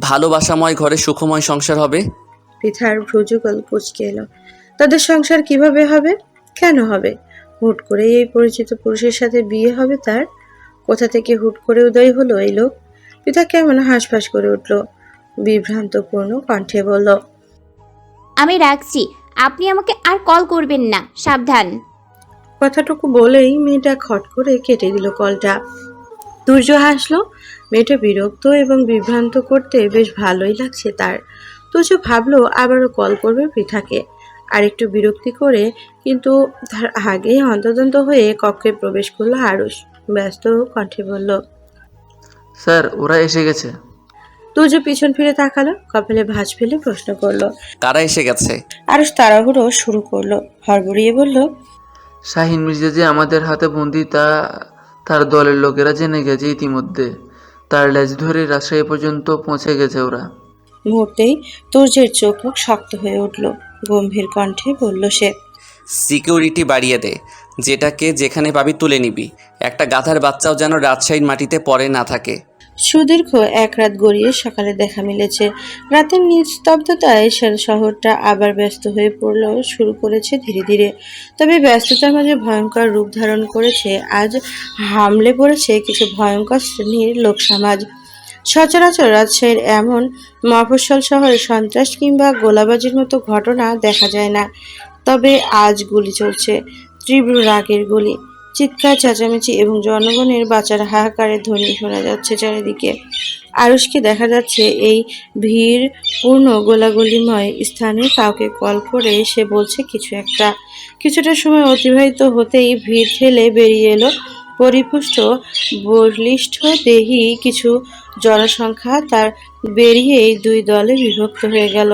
ভালোবাসাময় ঘরে সুখময় সংসার হবে? পৃথার ভ্রুযুগল কুচকে এলো। তাদের সংসার কীভাবে হবে? কেন হবে? হুট করে এই পরিচিত পুরুষের সাথে বিয়ে হবে তার? কোথা থেকে হুট করে উদয় হলো এই লোক? পৃথা কেমন হাঁসফাঁস করে উঠল। বিভ্রান্তপূর্ণ কণ্ঠে বলল আমি রাখছি। আপনি আমাকে আর কল করবেন না। সাবধান। কথাটুকু বলেই মেয়েটা খট করে কেটে দিল কলটা। তুর্য হাসলো। মেয়েটা বিরক্ত এবং বিভ্রান্ত করতে বেশ ভালোই লাগছে তার। তুর্য ভাবলো আবারও কল করবে পৃথাকে। আর একটু বিরক্তি করে কিন্তু তার আগেই হন্তদন্ত হয়ে কক্ষে প্রবেশ করল আরুষ। ব্যস্ত কণ্ঠে বলল স্যার ওরা এসে গেছে। তুর্য পিছন ফিরে তাকালো কপালে ভাঁজ ফেলে প্রশ্ন করল কারা এসে গেছে। আরুষ তাড়াহুড়ো শুরু করল হড়বড়িয়ে বলল শাহিন মির্জা যে আমাদের হাতে বন্দি তা তার দলের লোকেরা জেনে গেছে ইতিমধ্যে। তার লেজ ধরে রাজশাহী পর্যন্ত পৌঁছে গেছে ওরা। মুহূর্তেই তুর্যের চোখ মুখ শক্ত হয়ে উঠল। গম্ভীর কণ্ঠে বলল সে সিকিউরিটি বাড়িয়ে দে যেটাকে যেখানে পাবি তুলে নিবি। একটা গাধার বাচ্চাও যেন রাজশাহীর মাটিতে পড়ে না থাকে। সুদীর্ঘ এক রাত গড়িয়ে সকালে দেখা মিলেছে। রাতের নিস্তব্ধতায় শহরটা আবার ব্যস্ত হয়ে পড়ল, শুরু করেছে ধীরে ধীরে। তবে ব্যস্ততার মাঝে ভয়ঙ্কর রূপ ধারণ করেছে, আজ হামলে পড়েছে কিছু ভয়ঙ্কর শ্রেণির লোক সমাজ। সচরাচর রাজশাহীর এমন মফস্বল শহরে সন্ত্রাস কিংবা গোলাবাজির মতো ঘটনা দেখা যায় না। তবে আজ গুলি চলছে, তীব্র রাগের গুলি। চিৎকার, চেঁচামেচি এবং জনগণের বাঁচার হাহাকারের ধ্বনি শোনা যাচ্ছে চারিদিকে। আরুষকে দেখা যাচ্ছে এই ভিড় পূর্ণ গোলাগুলিময় স্থানে কাউকে কল করে সে বলছে কিছু একটা। কিছুটা সময় অতিবাহিত হতেই ভিড় ঠেলে বেরিয়ে এলো পরিপুষ্ট বলিষ্ঠ দেহি কিছু জনসংখ্যা। তার বেরিয়েই দুই দলে বিভক্ত হয়ে গেল।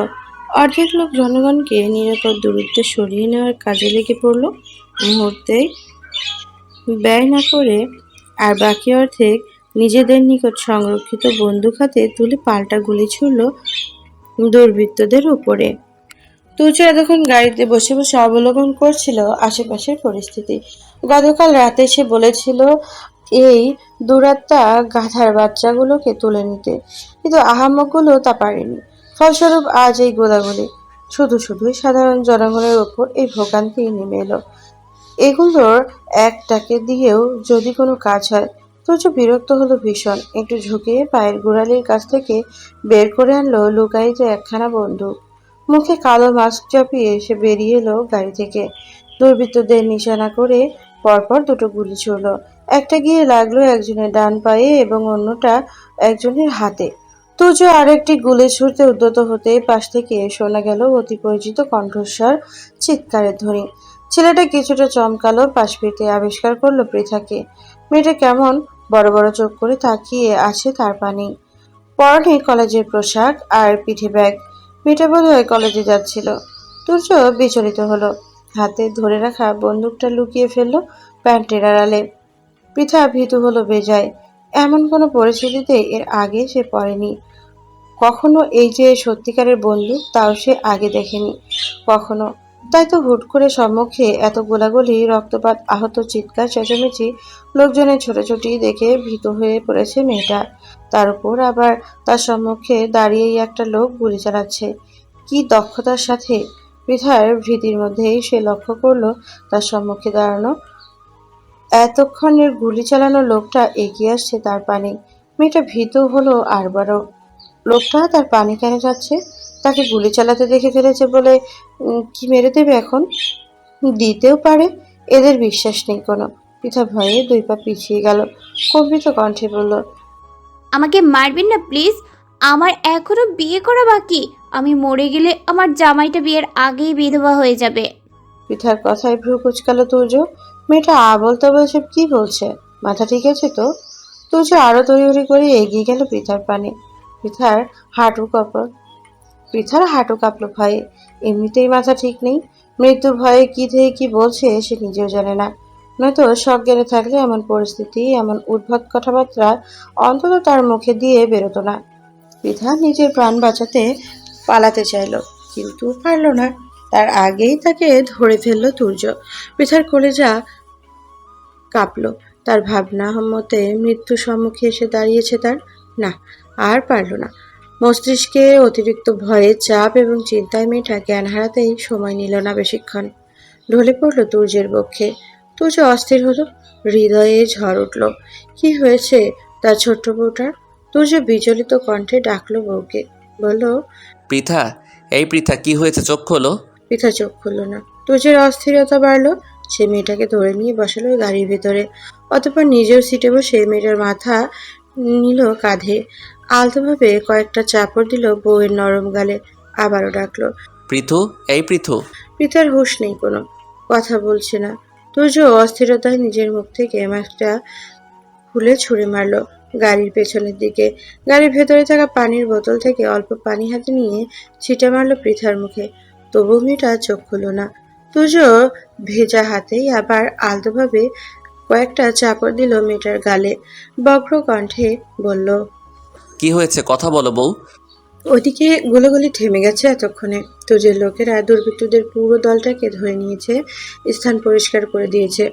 অর্ধেক লোক জনগণকে নিরাপদ দূরত্বে সরিয়ে নেওয়ার কাজে লেগে পড়ল। মুহূর্তেই ব্যয় না করে আর বাকি অর্ধেক নিজেদের নিকট সংরক্ষিত বন্দুক হাতে তুলে পাল্টা গুলি ছুড়ল দুর্বৃত্তদের উপরে। তুচু এতক্ষণ গাড়িতে বসে বসে অবলোকন করছিল আশেপাশের পরিস্থিতি। গতকাল রাতে সে বলেছিল এই দুরাত্মা গাধার বাচ্চাগুলোকে তুলে নিতে, কিন্তু আহাম্মকগুলো তা পারেনি। ফলস্বরূপ আজ এই গোলাগুলি শুধু শুধুই সাধারণ জনগণের ওপর এই ভোগান্তি নেমে এলো। এগুলোর একটাকে দিয়েও যদি কোনো কাজ হয় তুর্য বিরক্ত হলো ভীষণ। একটু ঝুঁকে পায়ের গোড়ালির কাছ থেকে বের করে আনলো লুকায়িত একখানা বন্দুক। মুখে কালো মাস্ক চাপিয়ে সে বেরিয়ে এলো গাড়ি থেকে। দুর্বৃত্তদের নিশানা করে পরপর দুটো গুলি ছুড়ল। একটা গিয়ে লাগল একজনের ডান পায়ে এবং অন্যটা একজনের হাতে। তুর্য আরেকটি গুলি ছুড়তে উদ্যত হতে পাশ থেকে শোনা গেল অতি পরিচিত কণ্ঠস্বর, চিৎকারের ধ্বনি। ছেলেটা কিছুটা চমকালো, পাশ ফিরতে আবিষ্কার করল পৃথাকে। মেয়েটা কেমন? বড় বড় চোখ করে তাকিয়ে আছে তার পানি। পরনে কলেজের পোশাক আর পিঠে ব্যাগ। মেয়েটা বোধ হয় কলেজে যাচ্ছিল। তুর্য বিচলিত হলো। হাতে ধরে রাখা বন্দুকটা লুকিয়ে ফেলল প্যান্টের আড়ালে। পৃথা ভীতু হলো বেজায়। এমন কোনো পরিস্থিতিতে এর আগে সে পড়েনি। কখনো এই যে সত্যিকারের বন্দুক, তাও সে আগে দেখেনি। কখনো তাই তো হুট করে সম্মুখে এত গোলাগুলি, রক্তপাত, আহত চিৎকার, চেঁচামেচি, লোকজনের ছোটাছুটি দেখে ভীত হয়ে পড়েছে মেয়েটা। তার উপর আবার তার সম্মুখে দাঁড়িয়েই একটা লোক গুলি চালাচ্ছে। কি দক্ষতার সাথে পৃথার ভীতির মধ্যেই সে লক্ষ্য করল তার সম্মুখে দাঁড়ানো। এতক্ষণের গুলি চালানো লোকটা এগিয়ে আসছে তার পানে। মেয়েটা ভীত হলো আরবারও লোকটা তার পানি কেন যাচ্ছে? তাকে গুলি চালাতে দেখে ফেলেছে বলে কি মেরে দেবে এখন? দিতেও পারে এদের বিশ্বাস নেই কোনো। পৃথা ভয়ে দুই পা পিছিয়ে গেল। কম্পিত কণ্ঠে বলল আমাকে মারবেন না প্লিজ। আমার এখনও বিয়ে করা বাকি। আমি মরে গেলে আমার জামাইটা বিয়ের আগেই বিধবা হয়ে যাবে। পৃথার কথায় ভ্রু কুচকালো তুর্য। মেয়েটা আবল তবল সব কি বলছে? মাথা ঠিক আছে তো? তুর্য আরও তড়িঘড়ি করে এগিয়ে গেল পৃথার পানে। পৃথার হাঁটু কাঁপল পৃথার হাঁটু কাঁপলো ভয়ে। এমনিতেই মাথা ঠিক নেই। মৃত্যু ভয়ে কি থেকে কি বলছে সে নিজেও জানে না। নয়তো সজ্ঞানে থাকলে এমন পরিস্থিতি, এমন উদ্ভট কথাবার্তা অন্তত তার মুখে দিয়ে বেরোতো না। পৃথা নিজের প্রাণ বাঁচাতে পালাতে চাইলো, কিন্তু পারল না। তার আগেই তাকে ধরে ফেলল তুর্য। পৃথার কলেজা কাঁপলো। তার ভাবনা মতে মৃত্যু সম্মুখে এসে দাঁড়িয়েছে তার। না, আর পারল না। মস্তিষ্কে অতিরিক্ত ভয়ে চাপ এবং চিন্তায় মেয়েটা জ্ঞান হারাতেই সময় নিল না বেশিক্ষণ। ঢলে পড়ল তুর্যের পক্ষে তুর্য অস্থির হলো হৃদয়ে ঝড় উঠল। কি হয়েছে তার ছোট্ট বউটার? তুর্য বিচলিত কণ্ঠে ডাকলো বউকে। বলল পৃথা এই পৃথা কি হয়েছে? চোখ খোলো। পিতা চোখ খুলল না। তুর্যের অস্থিরতা বাড়লো। সে মেয়েটাকে ধরে নিয়ে বসালো গাড়ির ভিতরে। অতপর নিজের সিটে বসে মেয়েটার মাথা নিল কাঁধে। আলতোভাবে কয়েকটা চাপড় দিল বউয়ের নরম গালে আবারও ডাকলো পৃথু এই পৃথু। পিতার হুঁশ নেই কোনো কথা বলছে না। তুর্য অস্থিরতায় নিজের মুখ থেকে মাস্কটা খুলে ছুঁড়ে মারলো গাড়ির পেছনের দিকে। গাড়ির ভেতরে থাকা পানির বোতল থেকে অল্প পানি হাতে নিয়ে ছিটে মারলো পৃথার মুখে। তবু মেয়েটা চোখ খুলো না। তুর্য ভেজা হাতেই আবার আলতোভাবে কয়েকটা চাপড় দিল মেয়েটার গালে। বক্র কণ্ঠে বলল কি হয়েছে? কথা বলো বউ। ওদিকে গুলোগুলি থেমে গেছে এতক্ষণে। তুজের লোকেরা দুর্বৃত্তদের পুরো দলটাকে ধরে নিয়েছে স্থান পরিষ্কার করে দিয়েছে।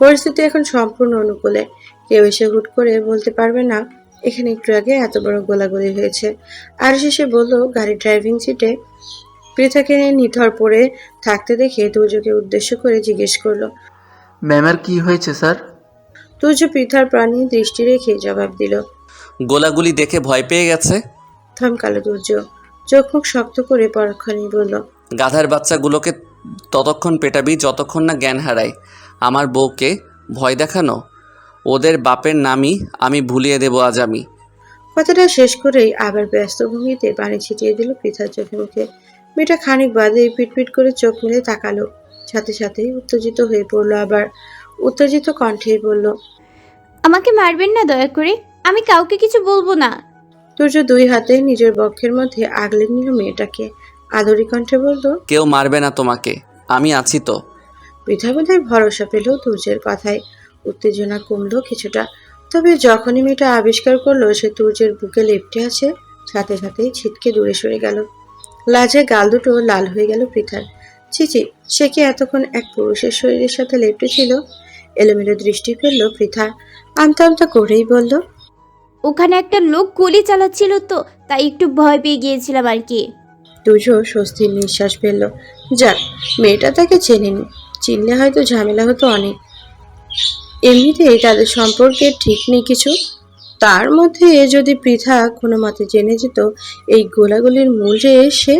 পরিস্থিতি এখন সম্পূর্ণ অনুকূলে। কেউ এসে হুট করে বলতে পারবে না এখানে একটু আগে এত বড় গোলাগুলি হয়েছে। আর শেষে বলল গাড়ির ড্রাইভিং সিটে পৃথাকে নিথর পড়ে থাকতে দেখে তুর্যকে উদ্দেশ্য করে জিজ্ঞেস করল ম্যামের কি হয়েছে স্যার? তুর্য পৃথার প্রাণী দৃষ্টি রেখে জবাব দিল গোলাগুলি দেখে ভয় পেয়ে গেছে। থমকালো তুর্য চোখ মুখ শক্ত করে পরক্ষণেই বলল গাধার বাচ্চাগুলোকে ততক্ষণ পেটাবি যতক্ষণ না জ্ঞান হারায়। আমার বউকে ভয় দেখানো? ওদের বাপের নামই আমি ভুলিয়ে দেবো আজ আমি। কথাটা শেষ করেই আবার ব্যস্ত ভঙ্গিতে পানি ছিটিয়ে দিল পৃথার চোখে মুখে। মেয়েটা খানিক বাদে পিটপিট করে চোখ মেলে তাকালো। সাথে সাথেই উত্তেজিত হয়ে পড়ল আবার। উত্তেজিত কণ্ঠেই বলল আমাকে মারবেন না দয়া করে? আমি কাউকে কিছু বলব না। তুর্য দুই হাতে নিজের বক্ষের মধ্যে আগলে নিল মেয়েটাকে। আদরি কণ্ঠে বলল কেউ মারবে না তোমাকে আমি আছি তো। পৃথা বোধহয় ভরসা পেল তুর্যের কথায়। উত্তেজনা কমলো কিছুটা তবে যখনই মেয়েটা আবিষ্কার করল সে তুর্যের বুকে লেপটে আছে সাথে সাথেই ছিটকে দূরে সরে গেল। লাজে গাল দুটো লাল হয়ে গেল পৃথার। চিচি সে কি এতক্ষণ এক পুরুষের শরীরের সাথে লেপটে ছিল? এলোমেলো দৃষ্টি ফেলল পৃথা। আমতা আমতা করেই বলল ওখানে একটা লোক গুলি চালাচ্ছিল তো, তাই একটু ভয় পেয়ে গিয়েছিলাম আর কি। দুজো স্বস্তির নিঃশ্বাস ফেলল। যাক, মেয়েটা তাকে চেনেনি। চিনলে হয়তো ঝামেলা হতো অনেক। এমনিতেই তাদের সম্পর্কে ঠিক নেই কিছু। তার মধ্যে যদি পৃথা কোনো মতে জেনে যেত, এই গোলাগুলির মূল যে সে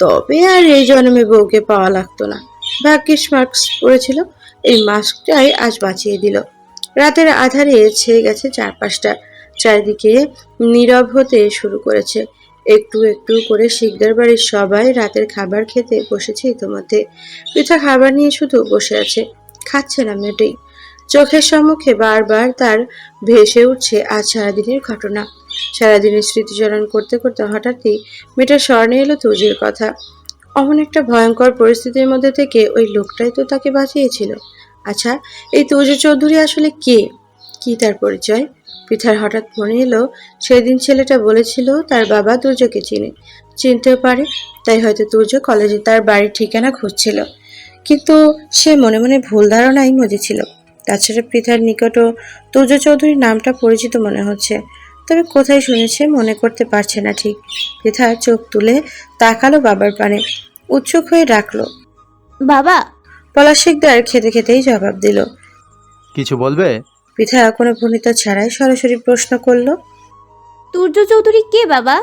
তবে আর এই জন্মে বউকে পাওয়া লাগতো না। ভাগ্যিস মাস্ক পড়েছিল এই মাস্কটাই আজ বাঁচিয়ে দিল। রাতের আধারে ছেয়ে গেছে চারপাশটা। চারিদিকে নীরব হতে শুরু করেছে। একটু একটু করে শিকদার বাড়ির সবাই রাতের খাবার খেতে বসেছে ইতিমধ্যে। পৃথা খাবার নিয়ে শুধু বসে আছে। খাচ্ছে না মেয়েটাই চোখের সম্মুখে বারবার তার ভেসে উঠছে আজ সারাদিনের ঘটনা। সারাদিনের স্মৃতিচারণ করতে করতে হঠাৎই মেয়েটার স্মরণে এলো তুজির কথা। অমন একটা ভয়ঙ্কর পরিস্থিতির মধ্যে থেকে ওই লোকটাই তো তাকে বাঁচিয়েছিল। আচ্ছা এই তুজু চৌধুরী আসলে কে? কি তার পরিচয়? পৃথার হঠাৎ মনে এলো সেদিন ছেলেটা বলেছিল তার বাবা তুর্যকে চিনে। চিনতেও পারে তাই হয়তো তুর্য কলেজে তার বাড়ির ঠিকানা খুঁজছিল। কিন্তু সে মনে মনে ভুল ধারণাই মজেছিল। তাছাড়া পৃথার নিকটও তুর্য চৌধুরীর নামটা পরিচিত মনে হচ্ছে। তবে কোথায় শুনেছে মনে করতে পারছে না ঠিক। পৃথা চোখ তুলে তাকালো বাবার পানে উৎসুক হয়ে ডাকলো। বাবা! পলাশ শিকদার খেতে খেতেই জবাব দিল। কিছু বলবে? পৃথা কোনো ভূমিতা ছাড়াই সরাসরি প্রশ্ন করল তুর্য চৌধুরী কে বাবা?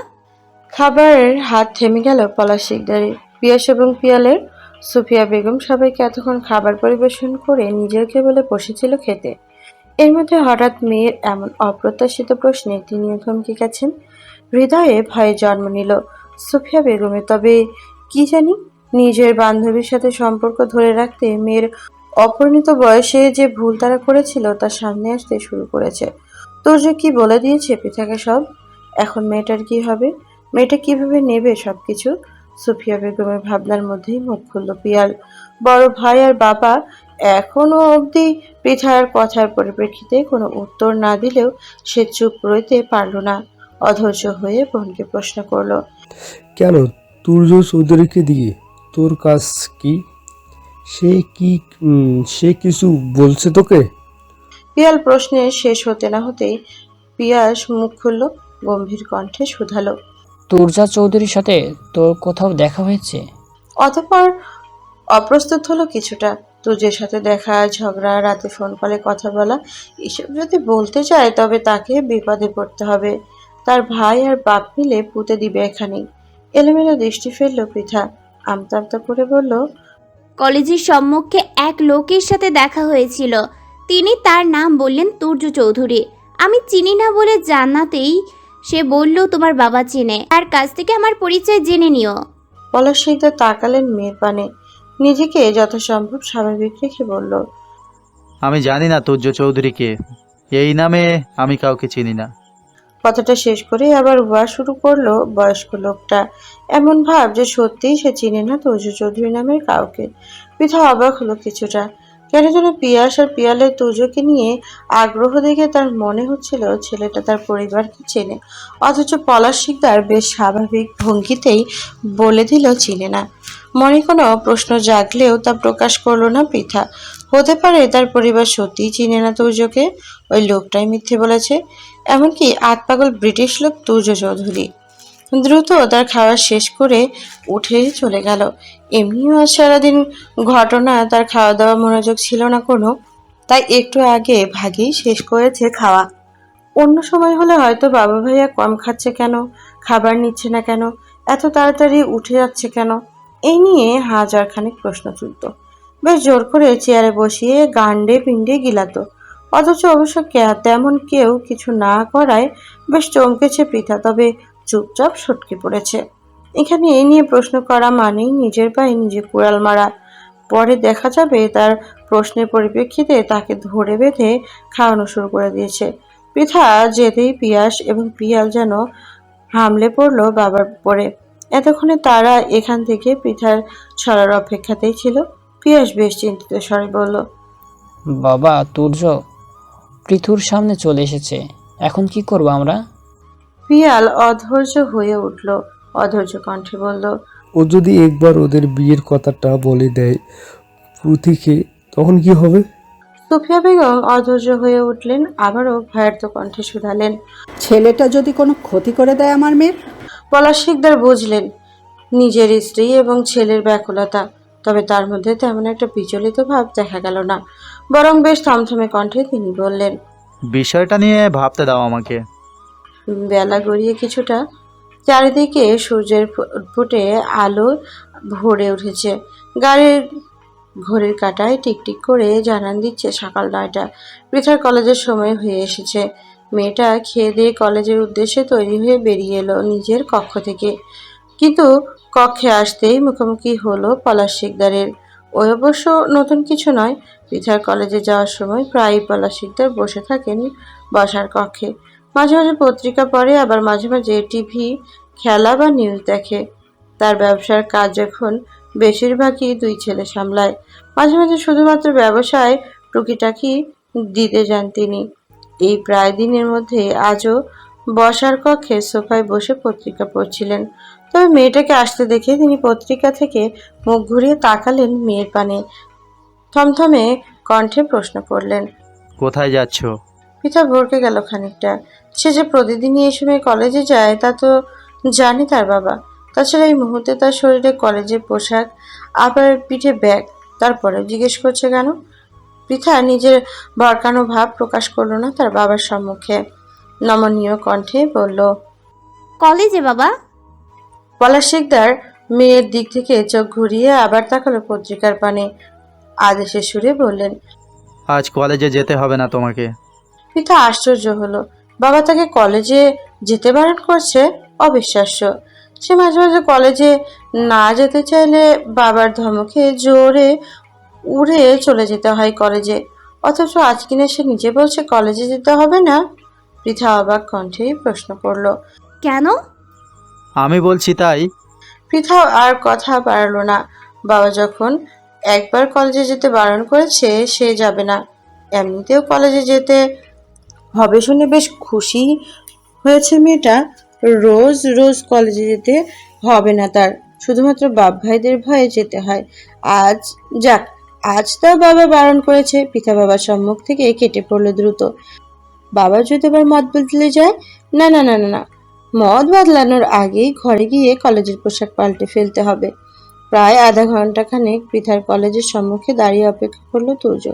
খাবারের হাত থেমে গেল পলাশ শিকদারের পিয়াস এবং পিয়ালের সুফিয়া বেগম সবাইকে এতক্ষণ খাবার পরিবেশন করে নিজের কেবলে বসেছিল খেতে। এর মধ্যে হঠাৎ মেয়ের এমন অপ্রত্যাশিত প্রশ্নে তিনি থমকে গেছেন। হৃদয়ে ভয়ে জন্ম নিল সুফিয়া বেগমে তবে কি জানি নিজের বান্ধবীর সাথে সম্পর্ক ধরে রাখতে মেয়ের অপরিণত বয়সে যে ভুল তারা করেছিল তা সামনে আসতে শুরু করেছে। তোর যে কি বলে দিয়েছে পিঠাকে সব? এখন মেয়েটার কি হবে? মেয়েটা কীভাবে নেবে সবকিছু? সুফিয়া বেগমের ভাবনার মধ্যেই মুখ খুলল পিয়াল। বড় ভাই আর বাবা এখনও অবধি পৃথার কথার পরিপ্রেক্ষিতে কোনো উত্তর না দিলেও সে চুপ রইতে পারল না। অধৈর্য হয়ে বোনকে প্রশ্ন করল, কেন? তুর্য চৌধুরীকে দিয়ে তোর কাজ কি? সে কি সে কিছু বলছে তোকে? পিয়াল প্রশ্নে শেষ হতে না হতেই পিয়াস মুখ খুলল গম্ভীর কণ্ঠে শুধালো। তুর্জা চৌধুরীর সাথে তোর কোথাও দেখা হয়েছে? অতঃপর অপ্রস্তুত হলো কিছুটা। তুজের সাথে দেখা ঝগড়া রাতে ফোন কলে কথা বলা এসব যদি বলতে চায় তবে তাকে বিপদে পড়তে হবে। তার ভাই আর বাপ মিলে পুঁতে দিবে এখানেই। এলোমেলো দৃষ্টি ফেলল পৃথা। আমতা আমতা করে বলল কলেজের সম্মুখে এক লোকের সাথে দেখা হয়েছিল। তিনি তার নাম বললেন তুর্য চৌধুরী। আমি চিনি না বলে জানাতেই সে বলল তোমার বাবা চেনে। তার কাছ থেকে আমার পরিচয় জেনে নিও। পলাশ শিকদার তাকালেন মেয়ের পানে নিজেকে যথাসম্ভব স্বাভাবিক রেখে বলল আমি জানি না তুর্য চৌধুরীকে। এই নামে আমি কাউকে চিনি না। কথাটা শেষ করে আবার ওয়া শুরু করল বয়স্ক লোকটা। এমন ভাব যে সত্যিই সে চিনে না তৌজ চৌধুরী নামের কাউকে। পৃথা অবাক হলো কিছুটা। কেন যেন পিয়াস আর পিয়ালের তুজোকে নিয়ে আগ্রহ দেখে তার মনে হচ্ছিল ছেলেটা তার পরিবারকে চেনে। অথচ পলাশ শিকদার বেশ স্বাভাবিক ভঙ্গিতেই বলে দিল চিনে না। মনে কোনো প্রশ্ন জাগলেও তা প্রকাশ করল না পৃথা হতে পারে তার পরিবার সত্যিই চিনে না তুজোকে? ওই লোকটাই মিথ্যে বলেছে। এমনকি আতপাগল ব্রিটিশ লোক তুর্য চৌধুরী। দ্রুত তার খাওয়া শেষ করে উঠে চলে গেল। এমনিও সারাদিন ঘটনা, তার খাওয়া দাওয়া মনোযোগ ছিল না কোনো, তাই একটু আগে ভাগেই শেষ করেছে খাওয়া। অন্য সময় হলে হয়তো বাবা ভাইয়া কম খাচ্ছে কেন, খাবার নিচ্ছে না কেন, এত তাড়াতাড়ি উঠে যাচ্ছে কেন এই নিয়ে হাজার খানিক প্রশ্ন তুলত। বেশ জোর করে চেয়ারে বসিয়ে গান্ডে পিণ্ডে গিলাতো। অথচ অবশ্য তেমন কেউ কিছু না করায় বেশ চমকেছে পৃথা, তবে চুপচাপ সটকে পড়েছে। এখানে এই নিয়ে প্রশ্ন করা মানেই নিজের পায়ে নিজে কুড়াল মারা। পরে দেখা যাবে তার প্রশ্নের পরিপ্রেক্ষিতে তাকে ধরে বেঁধে খাওয়ানো শুরু করে দিয়েছে। পৃথা যেতেই পিয়াস এবং পিয়াল যেন হামলে পড়ল বাবার পরে এতক্ষণে তারা এখান থেকে পৃথার ছড়ার অপেক্ষাতেই ছিল। পিয়াস বেশ চিন্তিত স্বরে বলল, বাবা, তুর্য পৃথুর সামনে চলে এসেছে। এখন কি করব আমরা? পিয়াল অধৈর্য হয়ে উঠল। অধৈর্য কণ্ঠে বলল ও যদি একবার ওদের বিয়ের কথাটা বলে দেয় পুঁথিকে তখন কি হবে? সুফিয়া বেগম অধৈর্য হয়ে উঠলেন আবারও ভয়ার্থ কণ্ঠে শুধালেন। ছেলেটা যদি কোনো ক্ষতি করে দেয় আমার মেয়ের? পলাশ শিকদার বুঝলেন নিজের স্ত্রী এবং ছেলের ব্যাকুলতা তবে তার মধ্যে তেমন একটা বিচলিত ভাব দেখা গেল না। বরং বেশ থমথমে কণ্ঠে তিনি বললেন বিষয়টা নিয়ে ভাবতে দাও আমাকে। বেলা গড়িয়ে কিছুটা চারিদিকে সূর্যের ফুটে আলো ভরে উঠেছে। গাড়ির ঘড়ির কাঁটায় টিকটিক করে জানান দিচ্ছে সকাল নয়টা। পৃথার কলেজের সময় হয়ে এসেছে। মেয়েটা খেয়ে দিয়ে কলেজের উদ্দেশ্যে তৈরি হয়ে বেরিয়ে এলো নিজের কক্ষ থেকে। কিন্তু কক্ষে আসতেই মুখোমুখি হলো পলাশ শিকদারের ওই অবশ্য নতুন কিছু নয়। পৃথার কলেজে যাওয়ার সময় প্রায়ই পলাশ শিকদার বসে থাকেন বসার কক্ষে। মাঝে মাঝে পত্রিকা পড়ে, আবার মাঝে মাঝে টিভি, খেলা বা নিউজ দেখে। তার ব্যবসার কাজ এখন বেশিরভাগই দুই ছেলে সামলায়। মাঝে মাঝে শুধুমাত্র ব্যবসায় টুকিটাকি দিতে যান তিনি। এই প্রায় দিনের মধ্যে আজও বসার কক্ষে সোফায় বসে পত্রিকা পড়ছিলেন। তবে মেয়েটাকে আসতে দেখে তিনি পত্রিকা থেকে মুখ ঘুরিয়ে তাকালেন মেয়ের পানে। থমথমে কণ্ঠে প্রশ্ন করলেন কোথায় যাচ্ছ? পিতা ভরকে গেল খানিকটা। সে যে প্রতিদিনই এই সময় কলেজে যায় তা তো জানে তার বাবা। তাছাড়া এই মুহূর্তে তার শরীরে কলেজের পোশাক আবার পিঠে ব্যাগ তারপরে জিজ্ঞেস করছে কেন? পৃথা নিজের ভরকানো ভাব প্রকাশ করল না তার বাবার সম্মুখে। নমনীয় কণ্ঠে বলল কলেজে বাবা পলাশ শিকদার মেয়ের দিক থেকে চোখ ঘুরিয়ে আবার তাকালো পত্রিকার পানে। আদেশের সুরে বললেন আজ কলেজে যেতে হবে না তোমাকে। পিতা আশ্চর্য হলো। বাবা তাকে কলেজে যেতে বারণ করছে? অবিশ্বাস্য। সে মাঝে মাঝে কলেজে না যেতে চাইলে বাবার ধমকে জোরে উড়ে চলে যেতে হয় কলেজে। অথচ আজ কিনা সে নিজে বলছে কলেজে যেতে হবে না? পৃথা অবাক কণ্ঠেই প্রশ্ন করল কেন? আমি বলছি তাই। পৃথা আর কথা বাড়ালো না। বাবা যখন একবার কলেজে যেতে বারণ করেছে, সে যাবে না। এমনিতেও কলেজে যেতে হবে শুনে বেশ খুশি হয়েছে মেয়েটা। রোজ রোজ কলেজে যেতে হবে না তার। শুধুমাত্র বাপ ভাইদের ভয়ে যেতে হয়। আজ, যাক, আজ তার বাবা বারণ করেছে। পিতা বাবার সম্মুখ থেকে কেটে পড়ল দ্রুত। বাবা যদি আবার মত বদলে যায়, না না না না না। মদ বদলানোর আগেই ঘরে গিয়ে কলেজের পোশাক পাল্টে ফেলতে হবে। প্রায় আধা ঘণ্টা খানেক পৃথার কলেজের সম্মুখে দাঁড়িয়ে অপেক্ষা করল তুর্য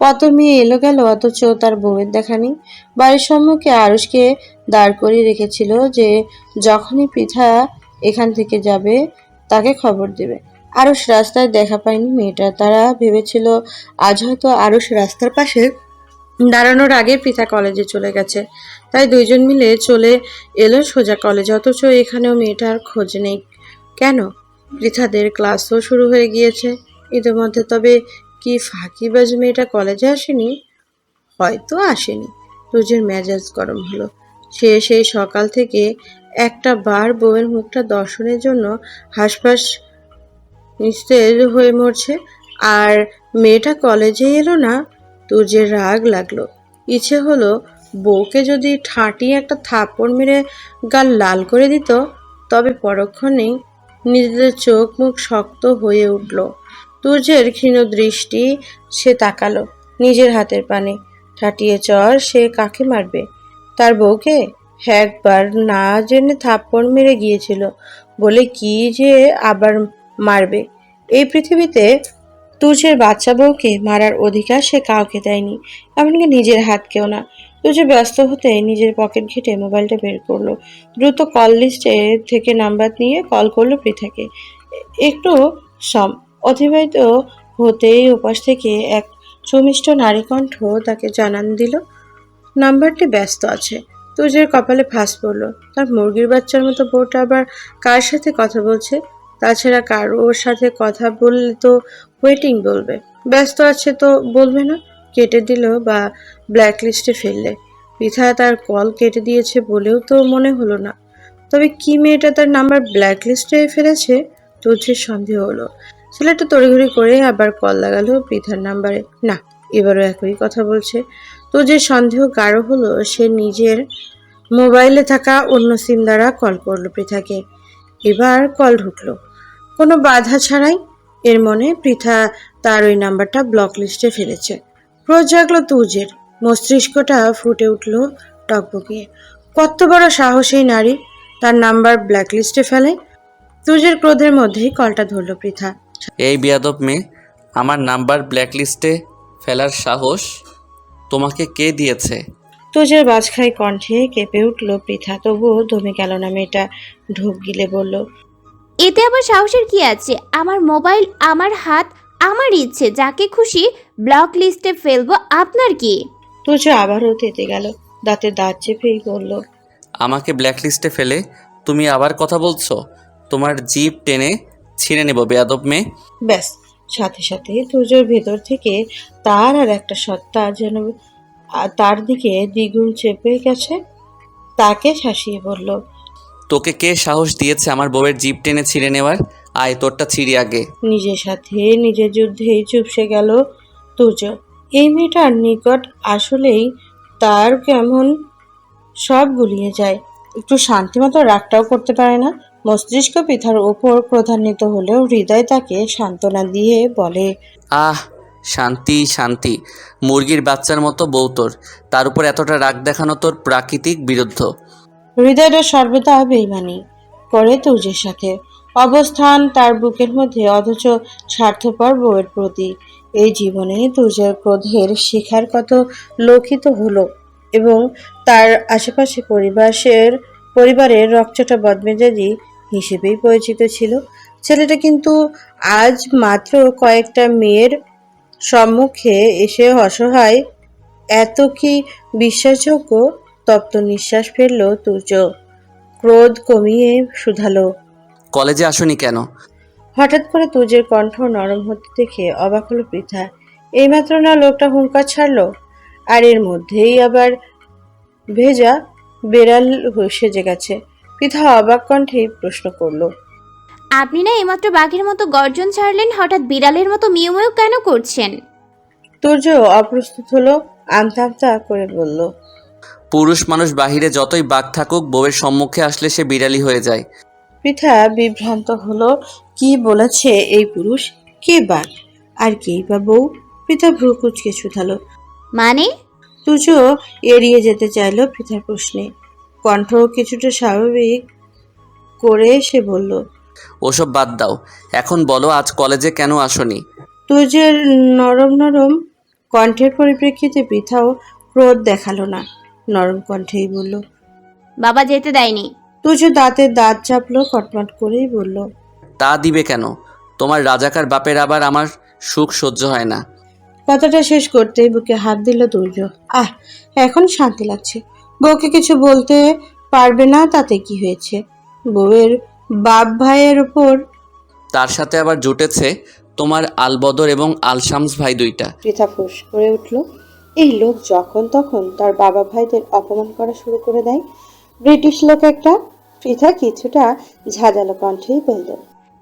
কত মেয়ে এলো গেল, অথচ তার বউয়ের দেখা নেই। বাড়ির সম্মুখে আরুষকে দাঁড় করিয়ে রেখেছিল যে যখনই পৃথা এখান থেকে যাবে, তাকে খবর দেবে। আরুষ রাস্তায় দেখা পায়নি মেয়েটা। তারা ভেবেছিল, আজ হয়তো আরুষ রাস্তার পাশে দাঁড়ানোর আগে পিতা কলেজে চলে গেছে। তাই দুইজন মিলে চলে এলো সোজা কলেজে, অথচ এখানেও মেয়েটার খোঁজ নেই। কেন? পৃথাদের ক্লাসও শুরু হয়ে গিয়েছে। ইতিমধ্যে তবে কি ফাঁকিবাজ মেয়েটা কলেজে আসেনি? হয়তো আসেনি। রোজের মেজাজ গরম হলো। সে সেই সকাল থেকে একটা বার বউয়ের মুখটা দর্শনের জন্য হাসপাস নিস্তেজ হয়ে মরছে, আর মেয়েটা কলেজে এলো না। তুর্যের রাগ লাগল। ইচ্ছে হলো বউকে যদি ঠাঁটিয়ে একটা থাপ্পড় মেরে গাল লাল করে দিত, তবে পরক্ষণেই নিজেদের চোখ মুখ শক্ত হয়ে উঠল। তুর্যের ক্ষীণ দৃষ্টি সে তাকালো নিজের হাতের পানে। ঠাটিয়ে চর, সে কাকে মারবে? তার বউকে? একবার না জেনে থাপ্পড় মেরে গিয়েছিল বলে কি যে আবার মারবে? এই পৃথিবীতে তুর্যের বাচ্চা বউকে মারার অধিকার সে কাউকে দেয়নি, এমনকি নিজের হাতকেও না। তুর্য ব্যস্ত হতে নিজের পকেট ঘেটে মোবাইলটা বের করল। দ্রুত কল লিস্টে থেকে নাম্বার নিয়ে কল করল পৃথাকে। একটু সম অতিবাহিত হতেই উপাস থেকে এক সুমিষ্ট নারী কণ্ঠ তাকে জানান দিল, নাম্বারটি ব্যস্ত আছে। তুজের কপালে ফাঁস পড়ল। তার মুরগির বাচ্চার মতো বউটা আবার কার সাথে কথা বলছে? তাছাড়া কারোর সাথে কথা বললে তো ওয়েটিং বলবে। ব্যস্ত আছে তো বলবে না? কেটে দিল বা ব্ল্যাক লিস্টে ফেললে। পৃথা তার কল কেটে দিয়েছে বলেও তো মনে হলো না। তবে কি মেয়েটা তার নাম্বার ব্ল্যাক লিস্টে ফেলেছে? তুর্যের সন্দেহ হলো। ছেলেটা তড়িঘড়ি করে আবার কল লাগালো পৃথার নাম্বারে না, এবারও একই কথা বলছে। তো যে সন্দেহ গাঢ় হলো? সে নিজের মোবাইলে থাকা অন্য সিম দ্বারা কল করল পৃথাকে। এবার কল ঢুকলো। কোনো বাধা ছাড়াই এর মনে পৃথা তার ওই নাম্বারটা ব্লক লিস্টে ফেলেছে। ক্রোধ জাগলো তুজের মস্তিষ্কটা ফুটে উঠল টকবকিয়ে কত বড় সাহস এই নারী তার নাম্বার ব্ল্যাক লিস্টে ফেলে। তুজের ক্রোধের মধ্যেই কলটা ধরলো পৃথা। এই বিয়াদব মেয়ে আমার নাম্বার ব্ল্যাকলিস্টে ফেলার সাহস তোমাকে কে দিয়েছে? তুজের বাজখাই কণ্ঠে কেঁপে উঠল পৃথা তবুও দমে গেল না মেয়েটা। ঢোক গিলে বলল এতে আবার সাহসের কি আছে? আমার মোবাইল আমার হাত আমার ইচ্ছে যাকে খুশি ব্লক লিস্টে ফেলব আপনার কি? তুজ আবারও তেতে গেল দাঁতে দাঁত চেপেই বলল আমাকে ব্ল্যাকলিস্টে ফেলে তুমি আবার কথা বলছো? তোমার জিপ টেনে ছিঁড়ে নেব বেয়াদব মেয়ে। ব্যাস সাথে সাথে তুজোর ভেতর থেকে তার আর একটা সত্তা যেন আ, তার দিকে দ্বিগুণ চেপে গেছে। তাকে শাসিয়ে বলল তোকে কে সাহস দিয়েছে আমার বউয়ের জিপ টেনে ছিঁড়ে নেওয়ার? আয় তোরটা ছিঁড়ি আগে। নিজের সাথে নিজের যুদ্ধেই চুপসে গেল তুজ। এই মেয়েটার নিকট আসলেই তার কেমন সব গুলিয়ে যায়। একটু শান্তিমতো রাগটাও করতে পারে না। মস্তিষ্ক পিঠার ওপর প্রধান্বিত হলেও হৃদয় তাকে সান্ত্বনা দিয়ে বলে আহ শান্তি শান্তি। মুরগির বাচ্চার মতো বউ তোর। তার উপর এতটা রাগ দেখানো তোর প্রাকৃতিক বিরুদ্ধ। হৃদয়টা সর্বদা বেইমানি করে তুর্যের সাথে। অবস্থান তার বুকের মধ্যে, অথচ স্বার্থপর বউয়ের প্রতি। এই জীবনে তুর্যের ক্রোধের শিখার কত লক্ষিত হলো এবং তার আশেপাশে পরিবারের পরিবারের রকচটা বদমেজাজি হিসেবেই পরিচিত ছিল। ছেলেটা কিন্তু আজ মাত্র কয়েকটা মেয়ের সম্মুখে এসে অসহায়, এত কি বিশ্বাসযোগ্য তপ্ত নিঃশ্বাস ফেলল তুর্য। ক্রোধ কমিয়ে শুধালো। কলেজে আসনি কেন? হঠাৎ করে তুজের কণ্ঠ নরম হতে দেখে অবাক হলো পৃথা। এইমাত্র না লোকটা হুঙ্কার ছাড়লো? আর এর মধ্যেই আবার ভেজা বেড়াল হয়ে সেজে গেছে। পৃথা অবাক কণ্ঠেই প্রশ্ন করল। আপনি না এইমাত্র বাঘের মতো গর্জন ছাড়লেন হঠাৎ বিড়ালের মতো মিউ মিউ কেন করছেন? তুর্য অপ্রস্তুত হলো আমতা আমতা করে বলল। পুরুষ মানুষ বাহিরে যতই বাঘ থাকুক বউয়ের সম্মুখে আসলে সে বিড়ালি হয়ে যায়। পৃথা বিভ্রান্ত হলো কি বলেছে এই পুরুষ? কে বাঘ? আর কেই বা বউ? পৃথা ভ্রু কুচকে শুধালো। মানে? তুজো এড়িয়ে যেতে চাইলো পৃথার প্রশ্নে। কণ্ঠ কিছুটা স্বাভাবিক করে সে বলল ওসব বাদ দাও। এখন বলো আজ কলেজে কেন আসনি? তুজের নরম নরম কণ্ঠের পরিপ্রেক্ষিতে পৃথাও ক্রোধ দেখাল না। নরম কণ্ঠেই বলল বাবা যেতে দেয়নি। তুজ দাঁতে দাঁত চাপলো কটমট করেই বলল তা দিবে কেন? তোমার রাজাকার বাপের আবার আমার সুখ সহ্য হয় না। কথাটা শেষ করতেই বুকে হাত দিল দুর্য আহ এখন শান্তি লাগছে। বউকে কিছু বলতে পারবে না তাতে কি হয়েছে? বউয়ের বাপ ভাইয়ের ওপর তার সাথে আবার জুটেছে তোমার আলবদর এবং আলশামস ভাই দুইটা। পৃথা ফুস করে উঠল। এই লোক যখন তখন তার বাবা ভাইদের অপমান করা শুরু করে দেয়। ব্রিটিশ লোক একটা পৃথা কিছুটা ঝাঁঝালো কণ্ঠেই বলল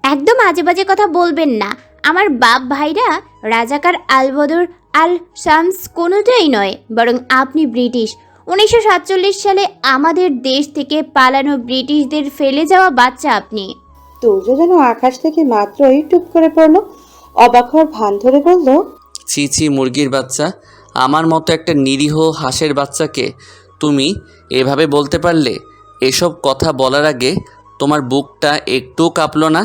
একদম আজে বাজে কথা বলবেন না। আমার বাপ ভাইরা রাজাকার আলবদর আল শামস কোনোটাই নয় বরং আপনি ব্রিটিশ। উনিশশো সাতচল্লিশ সালে আমাদের দেশ থেকে পালানো ব্রিটিশদের ফেলে যাওয়া বাচ্চা আপনি। তুর্য যেন আকাশ থেকে মাত্রই টুপ করে পড়ল অবাক হওয়ার ভান ধরে বলল ছি ছি মুরগির বাচ্চা। আমার মতো একটা নিরীহ হাঁসের বাচ্চাকে তুমি এভাবে বলতে পারলে এসব কথা বলার আগে তোমার বুকটা একটু কাঁপলো না?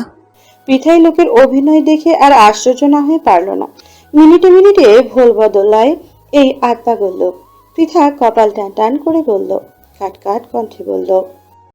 পিঠাই লোকের অভিনয় দেখে আর আশ্চর্য না হয়ে পারল না। মিনিটে মিনিটে ভোল বদলায় এই আত্মাগর লোক। পৃথা কপাল টান টান করে বলল, কাট কাট কণ্ঠে বলল